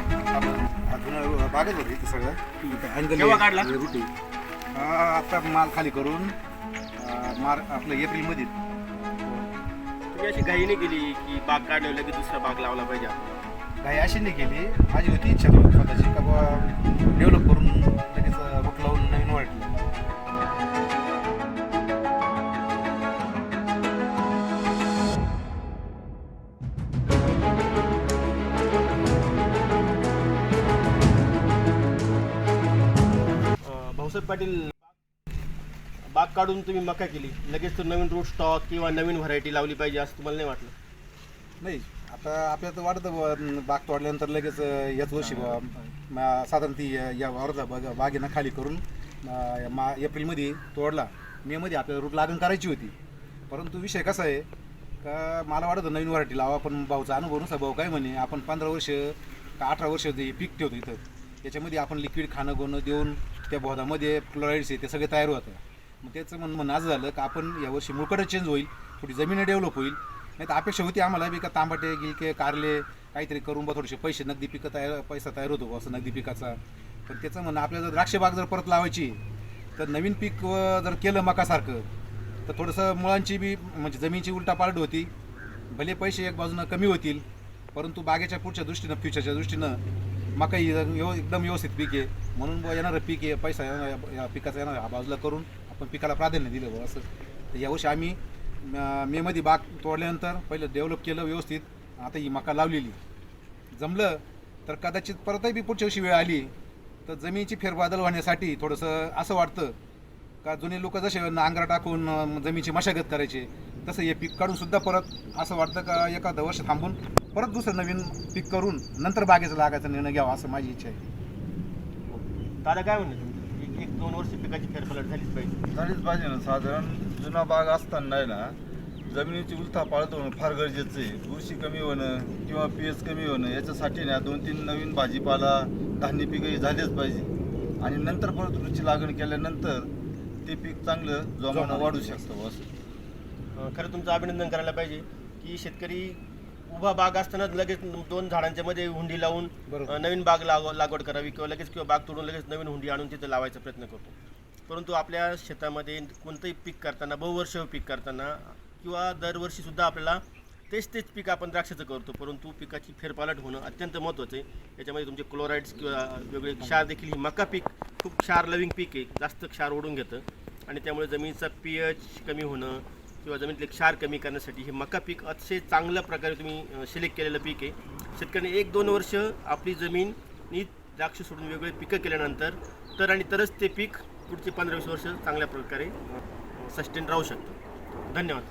अजून बागच होती इथं सगळं अँगल केव्हा काढला? रुटी. आता माल खाली करून अं, मार आपलं एप्रिलमध्ये तुम्ही अशी घाई नाही केली की बाग काढले लगेच दुसरा बाग लावला पाहिजे आपण? काही अशी नाही केली. माझी होती इच्छा स्वतःची का बाबा डेव्हलप करून लगेच अं, पाटील बाग काढून तुम्ही मका केली. लगेच तर नवीन रूट स्टॉक किंवा नवीन व्हरायटी लावली पाहिजे असं तुम्हाला नाही वाटलं? नाही आता आपल्याला तर वाटतं बुवा, बाग तोडल्यानंतर लगेच अं, याच वर्षी बुवा, म- साधारण ती अं, या वावरचा बाग बागेनं खाली करून अं, मा एप्रिलमध्ये तोडला. मेमध्ये आपल्याला रूट लागण करायची होती. परंतु विषय कसा आहे का मला वाटत होतं नवीन व्हरायटी लावा पण भाऊचा अनुभवनुसार भाऊ काय म्हणे आपण पंधरा वर्ष का अठरा वर्ष ते पीक ठेवतो इथं त्याच्यामध्ये आपण लिक्विड खाणं गोणं देऊन त्या बोधामध्ये क्लोराईड्स आहे ते सगळे तयार होतं मग त्याचं म्हण म्हणणं असं झालं का आपण यावर्षी मुळकडं चेंज होईल थोडी जमीन डेव्हलप होईल. नाही तर अपेक्षा होती आम्हाला बी का तांबाटे गिलके कारले काहीतरी करून बा थोडेसे पैसे नगदी पिकं तयार पैसा तयार होतो असं नगदी पिकाचा. पण त्याचं म्हणणं आपल्याला जर द्राक्ष बाग जर परत लावायची तर नवीन पीक जर केलं मकासारखं तर थोडंसं मुळांची बी म्हणजे जमीनची उलटा पालट होती. भले पैसे एक बाजूनं कमी होतील परंतु बागेच्या पुढच्या दृष्टीनं फ्युचरच्या दृष्टीनं मका व्यव- एकदम व्यवस्थित पीक आहे. म्हणून बुवा येणारं पीक आहे पैसा येणार या पिकाचा येणार हा बाजूला करून आपण पिकाला प्राधान्य दिलं बुवा असं. तर यावर्षी आम्ही मेमध्ये बाग तोडल्यानंतर पहिलं डेव्हलप केलं व्यवस्थित आता ही मका लावलेली. जमलं तर कदाचित परतही बी पुढच्या वर्षी वेळ आली तर जमिनीची फेरबदल होण्यासाठी थोडंसं असं वाटतं का जुने लोक जसे नांगरा टाकून जमिनीची मशागत करायचे तसं हे पीक काढूनसुद्धा परत असं वाटतं का एखादं वर्ष थांबून परत दुसरं नवीन पीक करून नंतर बागेचा लागायचा निर्णय घ्यावा असं माझी इच्छा आहे. दादा काय म्हणणं तुमचं? एक एक दोन वर्ष पिकाची फेरफलट झालीच पाहिजे. झालीच पाहिजे ना. साधारण जुना बाग असताना नाही ना जमिनीची उलथा पाळत होणं फार गरजेचं आहे. बुरशी कमी होणं किंवा पी एच कमी होणं याच्यासाठी ना दोन तीन नवीन भाजीपाला धान्य पिकंही झालेच पाहिजे. आणि नंतर परत रुची लागण केल्यानंतर ते पीक चांगलं जोमानं वाढू शकतं असं. अं, खरं तुमचं अभिनंदन करायला पाहिजे की शेतकरी उभा बाग असताना लगेच दोन झाडांच्या मध्ये हुंडी लावून बरोबर. अं, नवीन बाग लाग लागवड करावी किंवा लगेच किंवा बाग तोडून लगेच नवीन हुंडी आणून तिथे लावायचा प्रयत्न करतो. परंतु आपल्या शेतामध्ये कोणतंही पीक करताना बहुवर्ष पीक करताना किंवा दरवर्षी सुद्धा आपल्याला तेच तेच पीक आपण द्राक्षाचं करतो. परंतु पिकाची फेरपालट होणं अत्यंत महत्त्वाचं आहे. याच्यामध्ये तुमचे क्लोराईड्स किंवा वेगळे क्षार देखील ही मका पीक खूप क्षार लविंग पीक आहे. जास्त क्षार ओढून घेतं. आणि त्यामुळे जमिनीचा पी एच कमी होणं किंवा जमिनीतले क्षार कमी करण्यासाठी हे मका पीक अतिशय चांगल्या प्रकारे तुम्ही सिलेक्ट केलेलं पीक आहे. शेतकऱ्यांनी एक दोन वर्ष आपली जमीन नी द्राक्ष सोडून वेगवेगळे पिकं केल्यानंतर तर आणि तरच ते पीक पुढचे पंधरा वीस वर्ष चांगल्या प्रकारे सस्टेन राहू शकतं. धन्यवाद.